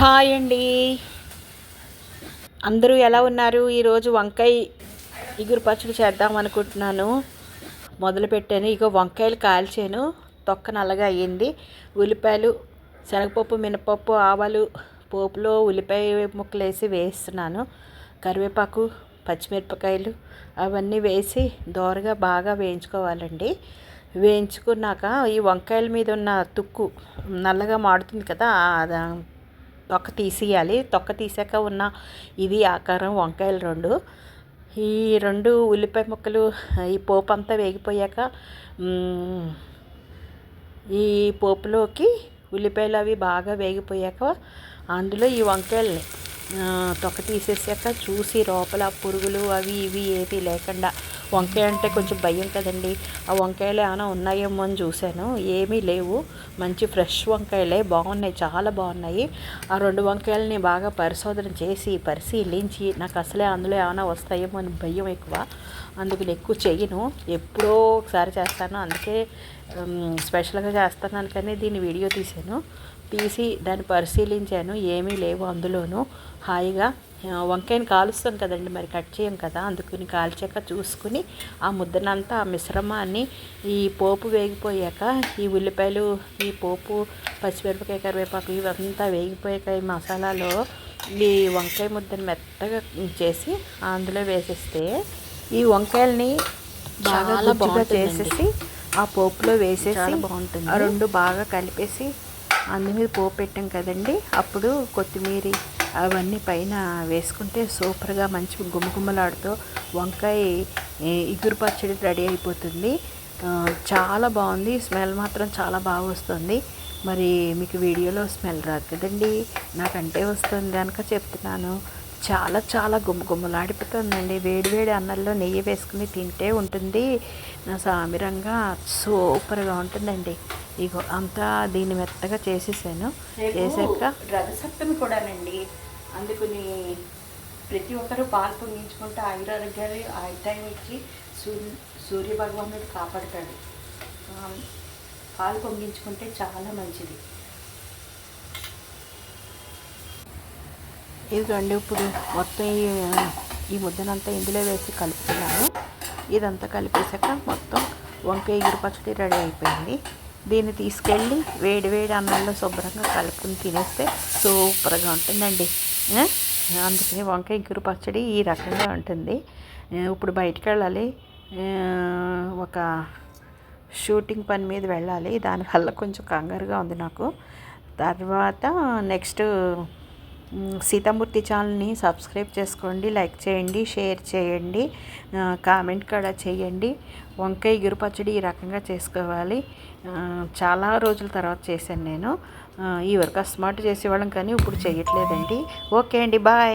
Hi అండి. అందరూ ఎలా ఉన్నారు? ఈరోజు వంకాయ ఇగురు పచ్చడి చేద్దాం అనుకుంటున్నాను. మొదలు పెట్టాను. ఇక వంకాయలు కాల్చాను. తొక్క నల్లగా అయ్యింది. ఉల్లిపాయలు శనగపప్పు మినపప్పు ఆవాలు పోపులో ఉల్లిపాయ ముక్కలు వేసి వేస్తున్నాను. కరివేపాకు పచ్చిమిరపకాయలు అవన్నీ వేసి దోరగా బాగా వేయించుకోవాలండి. వేయించుకున్నాక ఈ వంకాయల మీద ఉన్న తుక్కు నల్లగా మాడుతుంది కదా తొక్క తీసేయాలి. తొక్క తీసాక ఉన్న ఇది ఆకారం వంకాయలు రెండు. ఈ రెండు ఉల్లిపాయ ముక్కలు ఈ పోపు అంతా వేగిపోయాక ఈ పోపులోకి ఉల్లిపాయలు అవి బాగా వేగిపోయాక అందులో ఈ వంకాయల్ని. తొక్క తీసేసాక చూసి లోపల పురుగులు అవి ఇవి ఏవి లేకుండా. వంకాయ అంటే కొంచెం భయం కదండి. ఆ వంకాయలు ఏమైనా ఉన్నాయేమో అని చూశాను. ఏమీ లేవు. మంచి ఫ్రెష్ వంకాయలే. బాగున్నాయి. చాలా బాగున్నాయి. ఆ రెండు వంకాయలని బాగా పరిశోధన చేసి పరిశీలించి నాకు అసలే అందులో ఏమైనా వస్తాయేమో అని భయం ఎక్కువ. అందుకు నేను ఎక్కువ చెయ్యను ఎప్పుడో ఒకసారి చేస్తాను. అందుకే స్పెషల్గా చేస్తున్నాను కానీ దీన్ని వీడియో తీసాను తీసి దాన్ని పరిశీలించాను ఏమీ లేవు అందులోనూ హాయిగా వంకాయని కాలుస్తాం కదండి మరి కట్ చేయం కదా అందుకని కాల్చాక చూసుకుని ఆ ముద్దనంతా ఆ మిశ్రమాన్ని ఈ పోపు వేగిపోయాక ఈ ఉల్లిపాయలు ఈ పోపు పచ్చిమిరపకాయ కరివేపాకు ఇవంతా వేగిపోయాక ఈ మసాలాలో ఈ వంకాయ ముద్దను మెత్తగా చేసి అందులో వేసేస్తే ఈ వంకాయల్ని బాగా. చేసేసి ఆ పోపులో వేసేసి బాగుంటుంది. రెండు బాగా కలిపేసి అందు మీద పోపు పెట్టాం కదండి. అప్పుడు కొత్తిమీర అవన్నీ పైన వేసుకుంటే సూపర్గా మంచి గుమ్మగుమ్మలాడుతూ వంకాయ ఇగురు పచ్చడి రెడీ అయిపోతుంది. చాలా బాగుంది. స్మెల్ మాత్రం చాలా బాగా వస్తుంది. మరి మీకు వీడియోలో స్మెల్ రాదు కదండి. నాకంటే వస్తుంది కనుక చెప్తున్నాను. చాలా చాలా గుమ్మగుమ్మలాడిపోతుందండి వేడి వేడి అన్నంలో నెయ్యి వేసుకుని తింటే ఉంటుంది. నా సామిరంగా సూపర్గా ఉంటుందండి. ఇగో అంతా దీన్ని మెత్తగా చేసేసాను. చేసాక రథసప్తమి కూడానండి. అందుకని ప్రతి ఒక్కరూ పాలు పొంగించుకుంటే ఆయురారోగ్యాలు ఆయుర్దాయం ఇచ్చి సూర్యు సూర్య భగవానుడు కాపాడతాడు. పాలు పొంగించుకుంటే చాలా మంచిది. ఇదిగోండి ఇప్పుడు మొత్తం ఈ ఈ ముద్దనంతా ఇందులో వేసి కలుపుతున్నాను. ఇదంతా కలిపేసాక మొత్తం వంకాయ ఎగురు పచ్చడి రెడీ అయిపోయింది. దీన్ని తీసుకెళ్ళి వేడి వేడి అన్నంలో శుభ్రంగా కలుపుకుని తినేస్తే సూపర్గా ఉంటుందండి. అందుకని వంకాయ ఎగురు పచ్చడి ఈ రకంగా ఉంటుంది. ఇప్పుడు బయటికి వెళ్ళాలి. ఒక షూటింగ్ పని మీద వెళ్ళాలి. దానివల్ల కొంచెం కంగారుగా ఉంది నాకు. తర్వాత నెక్స్ట్ సీతామూర్తి ఛానల్ని సబ్స్క్రైబ్ చేసుకోండి లైక్ చేయండి షేర్ చేయండి కామెంట్ కూడా చేయండి. వంకాయ గిరు పచ్చడి ఈ రకంగా చేసుకోవాలి. చాలా రోజుల తర్వాత చేశాను నేను. ఈ వరకు అస్మార్ట్ చేసేవాళ్ళం కానీ ఇప్పుడు చేయట్లేదండి. ఓకే అండి బాయ్.